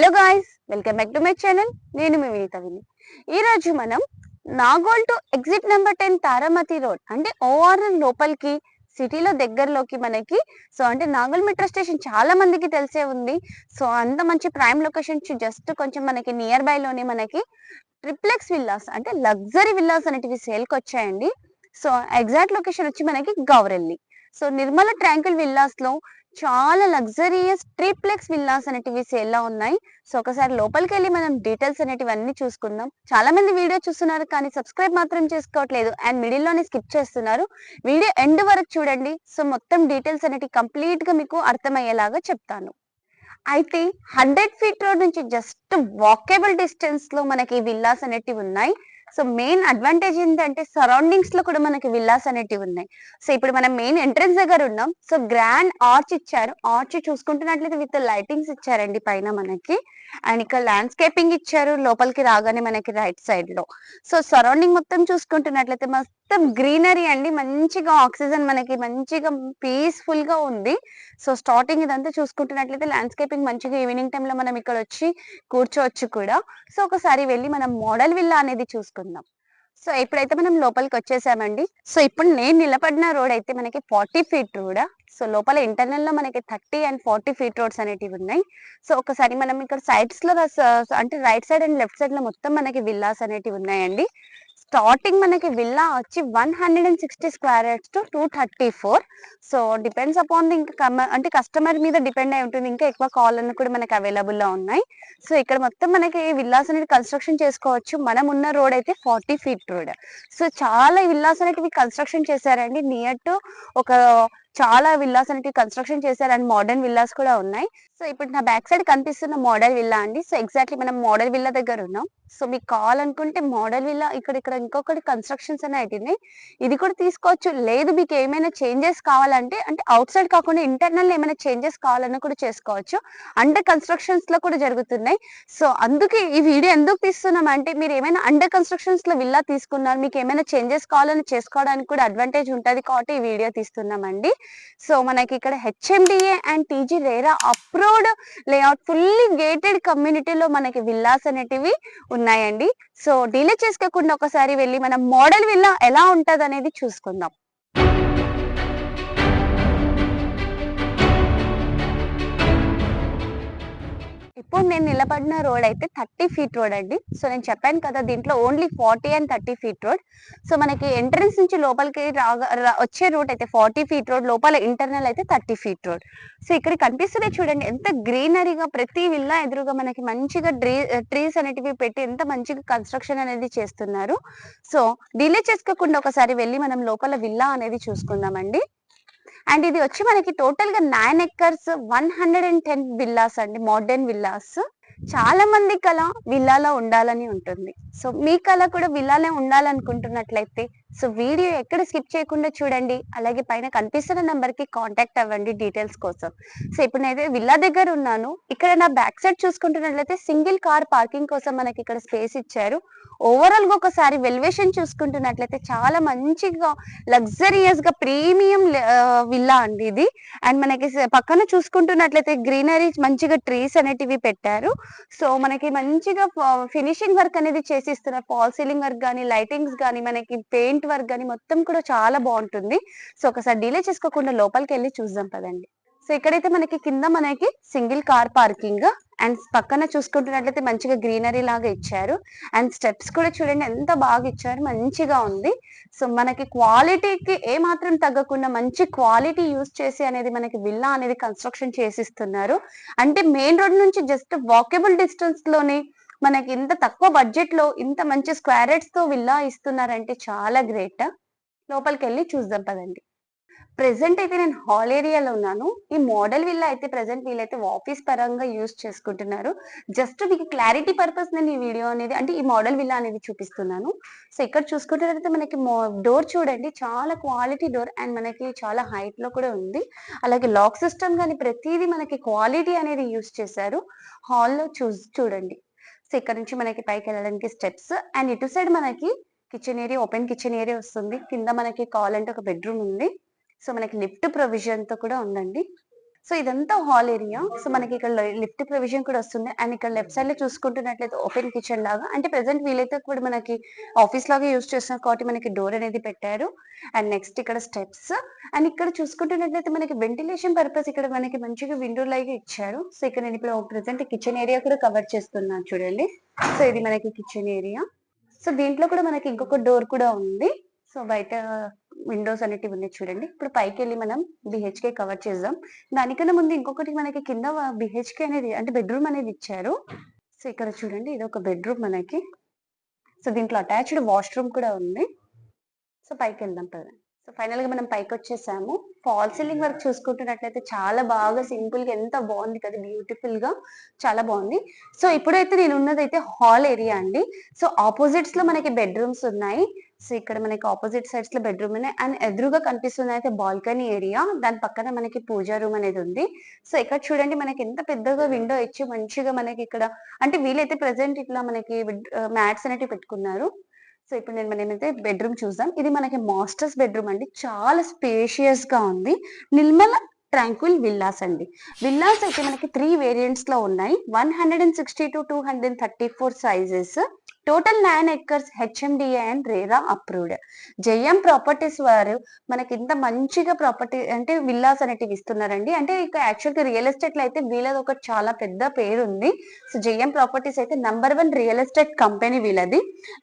Hello guys welcome back to my channel నేను మీ వినీత విని మనం Nagole to exit number ten Taramati road అంటే ORL లోపలికి సిటీలో దగ్గరలోకి మనకి సో అంటే నాగోల్ మెట్రో స్టేషన్ చాలా మందికి తెలిసే ఉంది. సో అంత మంచి ప్రైమ్ లొకేషన్ జస్ట్ కొంచెం మనకి నియర్ బైలోనే మనకి ట్రిప్లెక్స్ విల్లాస్ అంటే లగ్జరీ విల్లాస్ అనేటివి సేల్కి వచ్చాయండి. సో ఎగ్జాక్ట్ లొకేషన్ వచ్చి మనకి గౌరెల్లి. సో నిర్మల ట్రాంకిల్ విల్లాస్లో చాలా లగ్జరియస్ ట్రిప్లెక్స్ విల్లాస్ అనేటివి సేల్లో ఉన్నాయి. సో ఒకసారి లోపలికి వెళ్ళి మనం డీటెయిల్స్ అనేటివి అన్ని చూసుకుందాం. చాలా మంది వీడియో చూస్తున్నారు కానీ సబ్స్క్రైబ్ మాత్రం చేసుకోవట్లేదు అండ్ మిడిల్లోనే స్కిప్ చేస్తున్నారు. వీడియో ఎండ్ వరకు చూడండి. సో మొత్తం డీటెయిల్స్ అనేటివి కంప్లీట్గా మీకు అర్థమయ్యేలాగా చెప్తాను. అయితే హండ్రెడ్ ఫీట్ రోడ్ నుంచి జస్ట్ వాకేబుల్ డిస్టెన్స్లో మనకి విల్లాస్ అనేటివి ఉన్నాయి. సో మెయిన్ అడ్వాంటేజ్ ఏంటంటే సరౌండింగ్స్లో కూడా మనకి విల్లాస్ అనేటివి ఉన్నాయి. సో ఇప్పుడు మనం మెయిన్ ఎంట్రన్స్ దగ్గర ఉన్నాం. సో గ్రాండ్ ఆర్చ్ ఇచ్చారు. ఆర్చ్ చూసుకుంటున్నట్లయితే విత్ లైటింగ్స్ ఇచ్చారండి పైన మనకి. అండ్ ఇక్కడ ల్యాండ్స్కేపింగ్ ఇచ్చారు. లోపలికి రాగానే మనకి రైట్ సైడ్లో. సో సరౌండింగ్ మొత్తం చూసుకుంటున్నట్లయితే మొత్తం గ్రీనరీ అండి. మంచిగా ఆక్సిజన్ మనకి మంచిగా పీస్ఫుల్గా ఉంది. సో స్టార్టింగ్ ఇదంతా చూసుకుంటున్నట్లయితే ల్యాండ్స్కేపింగ్ మంచిగా ఈవినింగ్ టైంలో మనం ఇక్కడ వచ్చి కూర్చోవచ్చు కూడా. సో ఒకసారి వెళ్ళి మనం మోడల్ విల్లా అనేది చూసుకుందాం. సో ఇప్పుడైతే మనం లోపలికి వచ్చేసామండి. సో ఇప్పుడు నేను నిలబడిన రోడ్ అయితే మనకి ఫార్టీ ఫీట్ రోడ్ సో లోపల ఇంటర్నల్లో మనకి thirty and forty feet roads అనేటివి ఉన్నాయి. సో ఒకసారి మనం ఇక్కడ సైడ్స్లో అంటే రైట్ సైడ్ అండ్ లెఫ్ట్ సైడ్లో మొత్తం మనకి విల్లాస్ అనేటివి ఉన్నాయండి. స్టార్టింగ్ మనకి విల్లా వచ్చి one hundred and sixty square yards to two thirty four. So depends upon the ఇంకా కమ- అంటే కస్టమర్ మీద డిపెండ్ అయి ఉంటుంది. ఇంకా ఎక్కువ కాలర్లు కూడా మనకి అవైలబుల్లో ఉన్నాయి. సో ఇక్కడ మొత్తం మనకి విల్లాస్ అనేది కన్స్ట్రక్షన్ చేసుకోవచ్చు. మనం ఉన్న రోడ్ అయితే ఫార్టీ ఫీట్ రోడ్. సో చాలా విల్లాస్ అనేటివి కన్స్ట్రక్షన్ చేశారండి. నియర్ టు ఒక చాలా విల్లాస్ అనేటివి కన్స్ట్రక్షన్ చేశారు. అండ్ మోడర్న్ విల్లాస్ కూడా ఉన్నాయి. సో ఇప్పుడు నా బ్యాక్ సైడ్ కనిపిస్తున్న మోడల్ విల్లా అండి. సో ఎగ్జాక్ట్లీ మనం మోడల్ విల్లా దగ్గర ఉన్నాం. సో మీకు కావాలనుకుంటే మోడల్ విల్లా ఇక్కడ ఇక్కడ ఇంకొకటి కన్స్ట్రక్షన్స్ అనే అవుతున్నాయి ఇది కూడా తీసుకోవచ్చు. లేదు మీకు ఏమైనా చేంజెస్ కావాలంటే అంటే అవుట్ సైడ్ కాకుండా ఇంటర్నల్ ఏమైనా చేంజెస్ కావాలన్నా కూడా చేసుకోవచ్చు. అండర్ కన్స్ట్రక్షన్స్లో కూడా జరుగుతున్నాయి. సో అందుకే ఈ వీడియో ఎందుకు తీస్తున్నాం అంటే మీరు ఏమైనా అండర్ కన్స్ట్రక్షన్స్లో విల్లా తీసుకున్నారు మీకు ఏమైనా చేంజెస్ కావాలని చేసుకోవడానికి కూడా అడ్వాంటేజ్ ఉంటుంది కాబట్టి ఈ వీడియో తీస్తున్నామండి. సో మనకి ఇక్కడ HMDA and TG RERA approved layout fully gated కమ్యూనిటీలో మనకి విల్లాస్ అనేటివి ఉన్నాయండి. సో డిలే చేసుకోకుండా ఒకసారి వెళ్ళి మనం మోడల్ విల్లా ఎలా ఉంటది అనేది చూసుకుందాం. ఇప్పుడు నేను నిలబడిన రోడ్ అయితే థర్టీ ఫీట్ రోడ్ అండి. సో నేను చెప్పాను కదా దీంట్లో only forty and thirty feet road. So మనకి ఎంట్రన్స్ నుంచి లోపలికి రాగా రా- వచ్చే రూట్ అయితే ఫార్టీ ఫీట్ రోడ్ లోపల ఇంటర్నల్ అయితే థర్టీ ఫీట్ రోడ్. సో ఇక్కడ కనిపిస్తున్నాయి చూడండి ఎంత గ్రీనరీగా ప్రతి విల్లా ఎదురుగా మనకి మంచిగా డ్రీ ట్రీస్ అనేటివి పెట్టి ఎంత మంచిగా కన్స్ట్రక్షన్ అనేది చేస్తున్నారు. సో డిలే చేసుకోకుండా ఒకసారి వెళ్ళి మనం లోపల విల్లా అనేది చూసుకుందామండి. అండ్ ఇది వచ్చి మనకి టోటల్గా nine acres one hundred and ten villas అండి మోడర్న్ విల్లాస్ చాలా మంది కళ విల్లాలో ఉండాలని ఉంటుంది. సో మీ కళ కూడా విల్లాలే ఉండాలనుకుంటున్నట్లయితే సో వీడియో ఎక్కడ స్కిప్ చేయకుండా చూడండి. అలాగే పైన కనిపిస్తున్న నంబర్కి కాంటాక్ట్ అవ్వండి డీటెయిల్స్ కోసం. సో ఇప్పుడు నేనైతే విల్లా దగ్గర ఉన్నాను. ఇక్కడ నా బ్యాక్ సైడ్ చూసుకుంటున్నట్లయితే సింగిల్ కార్ పార్కింగ్ కోసం మనకి ఇక్కడ స్పేస్ ఇచ్చారు. ఓవరాల్గా ఒకసారి వెల్వేషన్ చూసుకుంటున్నట్లయితే చాలా మంచిగా లగ్జరియస్గా ప్రీమియం విల్లా అండి ఇది. అండ్ మనకి పక్కన చూసుకుంటున్నట్లయితే గ్రీనరీ మంచిగా ట్రీస్ అనేటివి పెట్టారు. సో మనకి మంచిగా ఫినిషింగ్ వర్క్ అనేది చేసి ఇస్తున్నారు ఫాల్ సీలింగ్ వర్క్ కానీ లైటింగ్స్ కానీ మనకి పెయింట్ వర్క్ కానీ మొత్తం కూడా చాలా బాగుంటుంది. సో ఒకసారి డిలే చేసుకోకుండా లోపలికి వెళ్ళి చూద్దాం పదండి. సో ఇక్కడైతే మనకి కింద మనకి సింగిల్ కార్ పార్కింగ్ అండ్ పక్కన చూసుకుంటున్నట్లయితే మంచిగా గ్రీనరీ లాగా ఇచ్చారు. అండ్ స్టెప్స్ కూడా చూడండి ఎంత బాగా ఇచ్చారు. మంచిగా ఉంది. సో మనకి క్వాలిటీకి ఏ మాత్రం తగ్గకుండా మంచి క్వాలిటీ యూస్ చేసి అనేది మనకి విల్లా అనేది కన్స్ట్రక్షన్ చేసిస్తున్నారు. అంటే మెయిన్ రోడ్ నుంచి జస్ట్ వాకబుల్ డిస్టెన్స్లోనే మనకి ఇంత తక్కువ బడ్జెట్లో ఇంత మంచి స్క్వేర్తో విల్లా ఇస్తున్నారంటే చాలా గ్రేట్ లోపలికి వెళ్ళి చూద్దాం పదండి. ప్రెసెంట్ అయితే నేను హాల్ ఏరియాలో ఉన్నాను. ఈ మోడల్ విల్లా అయితే ప్రెసెంట్ వీళ్ళైతే ఆఫీస్ పరంగా యూస్ చేసుకుంటున్నారు. జస్ట్ మీకు క్లారిటీ పర్పస్ నేను ఈ వీడియో అనేది అంటే ఈ మోడల్ విల్లా అనేది చూపిస్తున్నాను. సో ఇక్కడ చూసుకుంటున్నట్లయితే మనకి డోర్ చూడండి. చాలా క్వాలిటీ డోర్ అండ్ మనకి చాలా హైట్లో కూడా ఉంది. అలాగే లాక్ సిస్టమ్ కానీ ప్రతిదీ మనకి క్వాలిటీ అనేది యూస్ చేశారు. హాల్లో చూ చూడండి. సో ఇక్కడ నుంచి మనకి పైకి వెళ్ళడానికి స్టెప్స్ అండ్ ఇటు సైడ్ మనకి kitchen area open kitchen area వస్తుంది. కింద మనకి కావాలంటే ఒక బెడ్రూమ్ ఉంది. సో మనకి లిఫ్ట్ ప్రొవిజన్తో కూడా ఉందండి. సో ఇదంతా హాల్ ఏరియా. సో మనకి ఇక్కడ లిఫ్ట్ ప్రొవిజన్ కూడా వస్తుంది. అండ్ ఇక్కడ లెఫ్ట్ సైడ్లో చూసుకుంటున్నట్లయితే ఓపెన్ కిచెన్ లాగా. అంటే ప్రెసెంట్ వీలైతే కూడా మనకి ఆఫీస్ లాగా యూస్ చేస్తున్నారు కాబట్టి మనకి డోర్ అనేది పెట్టారు. అండ్ నెక్స్ట్ ఇక్కడ స్టెప్స్. అండ్ ఇక్కడ చూసుకుంటున్నట్లయితే మనకి వెంటిలేషన్ పర్పస్ ఇక్కడ మనకి మంచిగా విండో లాగా ఇచ్చారు. సో ఇక్కడ నేను ఇప్పుడు ప్రెసెంట్ కిచెన్ ఏరియా కూడా కవర్ చేస్తున్నాను చూడండి. సో ఇది మనకి కిచెన్ ఏరియా. సో దీంట్లో కూడా మనకి ఇంకొక డోర్ కూడా ఉంది. సో బయట విండోస్ అనేటివి ఉన్నాయి చూడండి. ఇప్పుడు పైకి వెళ్ళి మనం బిహెచ్కే కవర్ చేద్దాం. దానికన్నా ముందు ఇంకొకటి మనకి కింద బిహెచ్కే అనేది అంటే బెడ్రూమ్ అనేది ఇచ్చారు. సో ఇక్కడ చూడండి ఇది ఒక బెడ్రూమ్ మనకి. సో దీంట్లో అటాచ్డ్ వాష్రూమ్ కూడా ఉంది. సో పైకి వెళ్దాం పదండి. సో ఫైనల్గా మనం పైకి వచ్చేసాము ఫాల్ సీలింగ్ వర్క్ చూసుకుంటున్నట్లయితే చాలా బాగా సింపుల్గా ఎంత బాగుంది కదా బ్యూటిఫుల్గా చాలా బాగుంది. సో ఇప్పుడైతే నేను ఉన్నదైతే హాల్ ఏరియా అండి. సో ఆపోజిట్స్లో మనకి బెడ్రూమ్స్ ఉన్నాయి. సో ఇక్కడ మనకి ఆపోజిట్ సైడ్స్లో బెడ్రూమ్ ఉన్నాయి. అండ్ ఎదురుగా కనిపిస్తుంది అయితే బాల్కనీ ఏరియా దాని పక్కన మనకి పూజా రూమ్ అనేది ఉంది. సో ఇక్కడ చూడండి మనకి ఎంత పెద్దగా విండో ఇచ్చి మంచిగా మనకి ఇక్కడ అంటే వీలైతే ప్రెసెంట్ ఇట్లా మనకి మ్యాట్స్ అనేటివి పెట్టుకున్నారు. సో ఇప్పుడు నేను మనం బెడ్రూమ్ చూద్దాం. ఇది మనకి మాస్టర్స్ బెడ్రూమ్ అండి. చాలా స్పేషియస్గా ఉంది. నిర్మల ట్రాంక్విల్ విల్లాస్ అండి. విల్లాస్ అయితే మనకి త్రీ వేరియంట్స్లో ఉన్నాయి. One hundred and sixty to two hundred and thirty four sizes total nine acres HMDA and RERA approved Jayam properties వారు మనకి ఇంత మంచిగా ప్రాపర్టీ అంటే విల్లాస్ అనేటివి ఇస్తున్నారండి. అంటే ఇక యాక్చువల్గా రియల్ ఎస్టేట్లో అయితే వీళ్ళది ఒక చాలా పెద్ద పేరు ఉంది సో జయం ప్రాపర్టీస్ అయితే number one real estate company వీళ్ళది.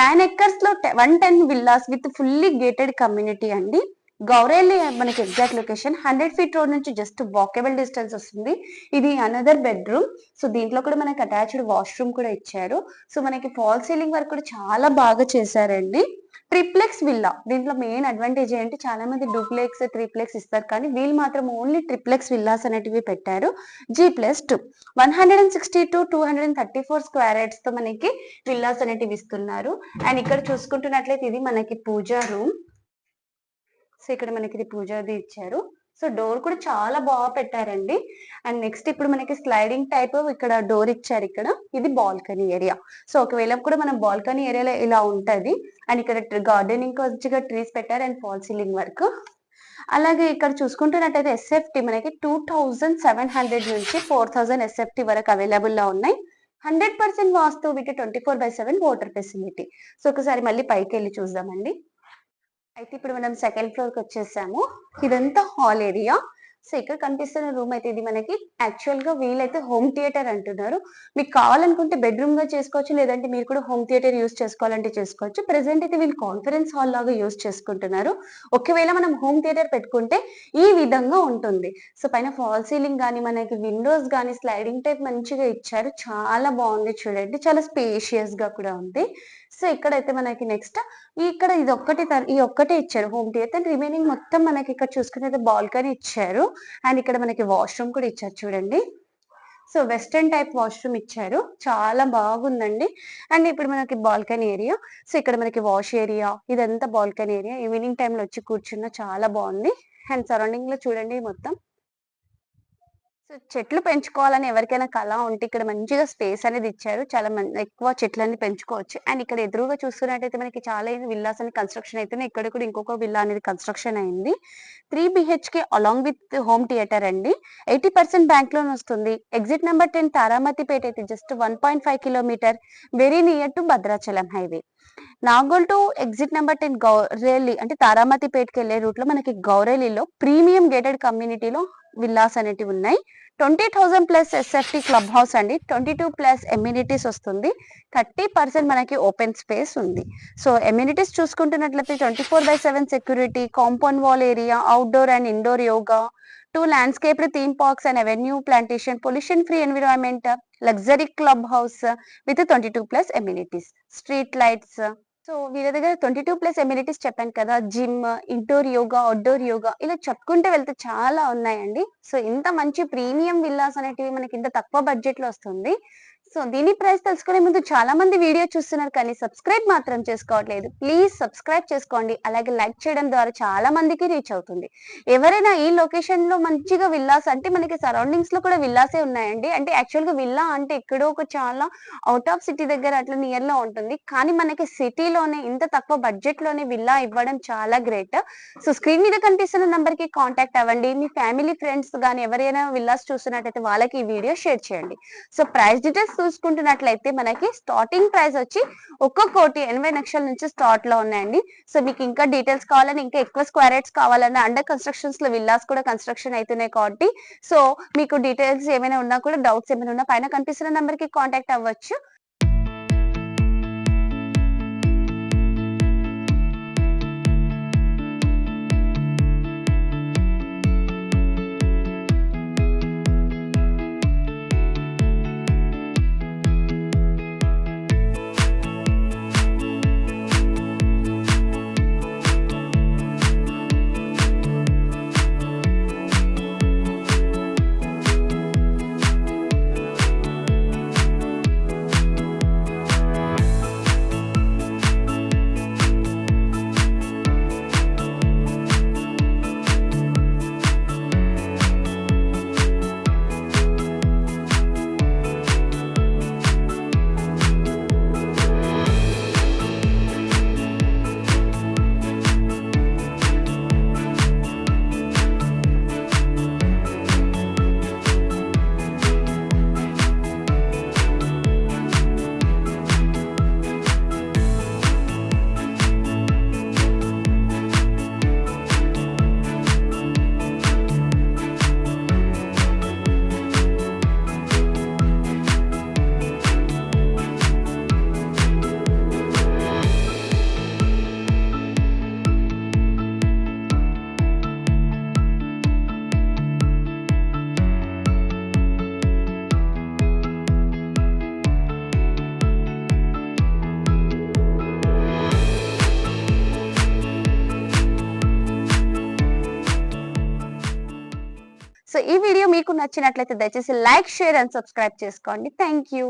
Nine ఎక్కర్స్లో one ten villas with fully gated community అండి. గౌరెల్లి మనకి exact location hundred feet road నుంచి జస్ట్ వాకబుల్ డిస్టెన్స్ వస్తుంది. ఇది అనదర్ బెడ్రూమ్ సో దీంట్లో కూడా మనకి అటాచ్డ్ వాష్రూమ్ కూడా ఇచ్చారు. సో మనకి ఫాల్ సీలింగ్ వర్క్ కూడా చాలా బాగా చేశారండి. ట్రిప్లెక్స్ విల్లా దీంట్లో మెయిన్ అడ్వాంటేజ్ ఏంటి? చాలా మంది డూప్లెక్స్ త్రిప్లెక్స్ ఇస్తారు. కానీ వీళ్ళు మాత్రం ఓన్లీ ట్రిప్లెక్స్ విల్లాస్ అనేటివి పెట్టారు. G plus two one hundred and sixty to two hundred and thirty four స్క్వేర్తో మనకి విల్లాస్ అనేటివి ఇస్తున్నారు. అండ్ ఇక్కడ చూసుకుంటున్నట్లయితే ఇది మనకి పూజా రూమ్ సో ఇక్కడ మనకి ఇది పూజాది ఇచ్చారు. సో డోర్ కూడా చాలా బాగా పెట్టారండి. అండ్ నెక్స్ట్ ఇప్పుడు మనకి స్లైడింగ్ టైప్ ఇక్కడ డోర్ ఇచ్చారు ఇక్కడ. ఇది బాల్కనీ ఏరియా. సో ఒకవేళ కూడా మనం బాల్కనీ ఏరియాలో ఇలా ఉంటది. అండ్ ఇక్కడ గార్డెనింగ్ మంచిగా ట్రీస్ పెట్టారు అండ్ ఫాల్ సీలింగ్ వర్క్. అలాగే ఇక్కడ చూసుకుంటున్నట్టయితే ఎస్ఎఫ్టీ మనకి టూ థౌజండ్ సెవెన్ హండ్రెడ్ నుంచి ఫోర్ థౌజండ్ ఎస్ఎఫ్టీ వరకు అవైలబుల్లో ఉన్నాయి. హండ్రెడ్ పర్సెంట్ వాస్తు వీటి twenty four by seven water facility. So ఒకసారి మళ్ళీ పైకి వెళ్ళి చూద్దామండి. అయితే ఇప్పుడు మనం సెకండ్ ఫ్లోర్కి వచ్చేసాము. ఇదంతా హాల్ ఏరియా సో ఇక్కడ కనిపిస్తున్న రూమ్ అయితే ఇది మనకి యాక్చువల్గా వీలైతే హోమ్ థియేటర్ అంటున్నారు. మీకు కావాలనుకుంటే బెడ్రూమ్గా చేసుకోవచ్చు లేదంటే మీరు కూడా హోమ్ థియేటర్ యూస్ చేసుకోవాలంటే చేసుకోవచ్చు. ప్రెసెంట్ అయితే వీళ్ళు కాన్ఫరెన్స్ హాల్ లాగా యూస్ చేసుకుంటున్నారు. ఒకవేళ మనం హోమ్ థియేటర్ పెట్టుకుంటే ఈ విధంగా ఉంటుంది. సో పైన ఫాల్ సీలింగ్ కానీ మనకి విండోస్ కానీ స్లైడింగ్ టైప్ మంచిగా ఇచ్చారు. చాలా బాగుంది చూడండి. చాలా స్పేషియస్గా కూడా ఉంది. సో ఇక్కడైతే మనకి నెక్స్ట్ ఇక్కడ ఇది ఒక్కటి ఈ ఒక్కటే ఇచ్చారు హోమ్ థియేటర్ రిమైనింగ్ మొత్తం మనకి ఇక్కడ చూసుకున్నైతే బాల్కనీ ఇచ్చారు. అండ్ ఇక్కడ మనకి వాష్రూమ్ కూడా ఇచ్చారు చూడండి. సో వెస్ట్రన్ టైప్ వాష్రూమ్ ఇచ్చారు. చాలా బాగుందండి. అండ్ ఇప్పుడు మనకి బాల్కనీ ఏరియా సో ఇక్కడ మనకి వాష్ ఏరియా ఇదంతా బాల్కనీ ఏరియా ఈవినింగ్ టైంలో వచ్చి కూర్చున్న చాలా బాగుంది. అండ్ సరౌండింగ్లో చూడండి మొత్తం. సో చెట్లు పెంచుకోవాలని ఎవరికైనా కళ ఉంటే ఇక్కడ మంచిగా స్పేస్ అనేది ఇచ్చారు. చాలా మంది ఎక్కువ చెట్లని పెంచుకోవచ్చు. అండ్ ఇక్కడ ఎదురుగా చూస్తున్నట్టయితే మనకి చాలా విల్లాస్ అని కన్స్ట్రక్షన్ అయితే ఇక్కడ కూడా ఇంకొక విల్లా అనేది కన్స్ట్రక్షన్ అయింది. Three BHK along with home theatre అండి. ఎయిటీ పర్సెంట్ బ్యాంక్ లోన్ వస్తుంది. ఎగ్జిట్ నెంబర్ టెన్ తారామతిపేట అయితే just one point five kilometer very near to Bhadrachalam highway Nagole to exit number ten Gowrelli అంటే తారామతిపేటకి వెళ్ళే రూట్లో మనకి గౌరేలిలో ప్రీమియం గేటెడ్ కమ్యూనిటీలో విల్లాస్ అనేటివి ఉన్నాయి. Twenty thousand plus SFT club house అండి. ట్వంటీ టూ ప్లస్ ఎమ్యూనిటీస్ వస్తుంది. థర్టీ పర్సెంట్ మనకి ఓపెన్ స్పేస్ ఉంది. So amenities చూసుకుంటున్నట్లయితే twenty four by seven security compound wall area outdoor and indoor yoga two landscape theme parks and avenue plantation pollution free environment luxury club house with twenty two plus amenities street lights so వీళ్ళ దగ్గర twenty two plus amenities చెప్పాను కదా gym indoor yoga outdoor yoga ఇలా చెప్పుకుంటే వెళ్తే చాలా ఉన్నాయండి. So ఇంత మంచి ప్రీమియం విల్లాస్ అనేటివి మనకి ఇంత తక్కువ బడ్జెట్లో వస్తుంది. సో దీని ప్రైస్ తెలుసుకునే ముందు చాలా మంది వీడియో చూస్తున్నారు కానీ సబ్స్క్రైబ్ మాత్రం చేసుకోవట్లేదు. ప్లీజ్ సబ్స్క్రైబ్ చేసుకోండి. అలాగే లైక్ చేయడం ద్వారా చాలా మందికి రీచ్ అవుతుంది. ఎవరైనా ఈ లొకేషన్లో మంచిగా విల్లాస్ అంటే మనకి సరౌండింగ్స్లో కూడా విల్లాసే ఉన్నాయండి. అంటే యాక్చువల్గా విల్లా అంటే ఎక్కడో ఒక చాలా అవుట్ ఆఫ్ సిటీ దగ్గర అట్లా నియర్లో ఉంటుంది. కానీ మనకి సిటీలోనే ఇంత తక్కువ బడ్జెట్లోనే విల్లా ఇవ్వడం చాలా గ్రేట్ సో స్క్రీన్ మీద కనిపిస్తున్న నంబర్కి కాంటాక్ట్ అవ్వండి. మీ ఫ్యామిలీ ఫ్రెండ్స్ కానీ ఎవరైనా విల్లాస్ చూస్తున్నట్టయితే వాళ్ళకి ఈ వీడియో షేర్ చేయండి. సో ప్రైస్ డీటెయిల్స్ చూసుకుంటున్నట్లయితే మనకి స్టార్టింగ్ ప్రైస్ వచ్చి ఒక్క కోటి ఎనభై లక్షల నుంచి స్టార్ట్లో ఉన్నాయండి. సో మీకు ఇంకా డీటెయిల్స్ కావాలని ఇంకా ఎక్కువ స్క్వేర్ యార్డ్స్ కావాలన్నా అండర్ కన్స్ట్రక్షన్స్లో విల్లాస్ కూడా కన్స్ట్రక్షన్ అవుతున్నాయి కాబట్టి సో మీకు డీటెయిల్స్ ఏమైనా ఉన్నా కూడా డౌట్స్ ఏమైనా ఉన్నా పైన కనిపిస్తున్న నెంబర్కి కాంటాక్ట్ అవ్వచ్చు. ఈ వీడియో మీకు నచ్చినట్లయితే దయచేసి లైక్ షేర్ అండ్ సబ్స్క్రైబ్ చేసుకోండి. Thank you